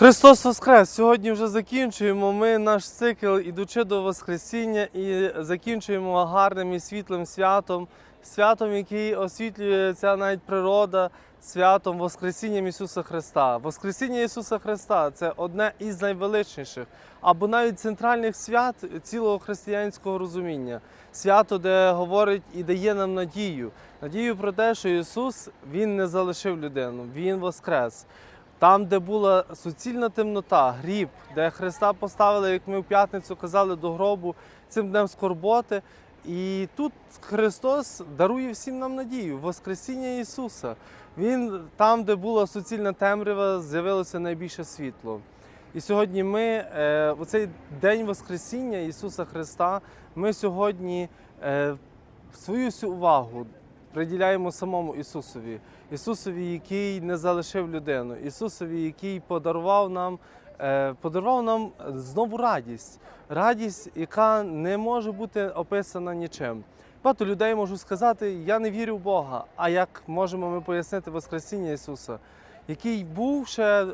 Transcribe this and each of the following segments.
Христос Воскрес! Сьогодні вже закінчуємо ми наш цикл, ідучи до Воскресіння, і закінчуємо гарним і світлим святом, святом, який освітлює ця навіть природа, святом Воскресінням Ісуса Христа. Воскресіння Ісуса Христа це одне із найвеличніших, або навіть центральних свят цілого християнського розуміння. Свято, де говорить і дає нам надію. Надію про те, що Ісус Він не залишив людину, Він воскрес. Там, де була суцільна темнота, гріб, де Христа поставили, як ми в п'ятницю казали, до гробу цим днем скорботи. І тут Христос дарує всім нам надію, Воскресіння Ісуса. Він там, де була суцільна темрява, з'явилося найбільше світло. І сьогодні ми, е, у цей день Воскресіння Ісуса Христа, ми сьогодні е, свою всю увагу приділяємо самому Ісусові. Ісусові, який не залишив людину, Ісусові, який подарував нам, е, подарував нам знову радість, радість, яка не може бути описана нічим. Багато людей можуть сказати, я не вірю в Бога. А як можемо ми пояснити Воскресіння Ісуса, який був ще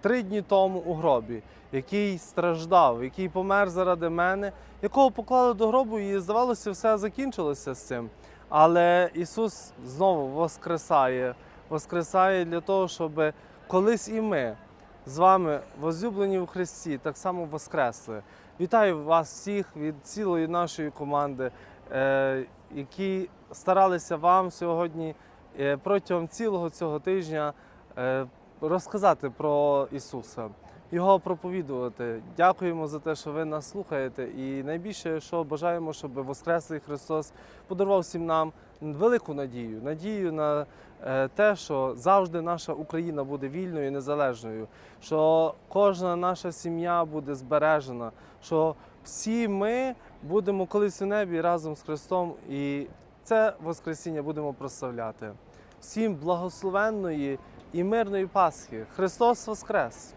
три дні тому у гробі, який страждав, який помер заради мене, якого поклали до гробу, і здавалося, все закінчилося з цим. Але Ісус знову воскресає, воскресає для того, щоб колись і ми з вами, возлюблені в Христі, так само воскресли. Вітаю вас всіх від цілої нашої команди, е, які старалися вам сьогодні е, протягом цілого цього тижня е, розказати про Ісуса. Його проповідувати. Дякуємо за те, що ви нас слухаєте. І найбільше, що бажаємо, щоб Воскреслий Христос подарував всім нам велику надію, надію на е, те, що завжди наша Україна буде вільною і незалежною, що кожна наша сім'я буде збережена, що всі ми будемо колись у небі разом з Христом, і це Воскресіння будемо прославляти. Всім благословенної і мирної Пасхи! Христос Воскрес!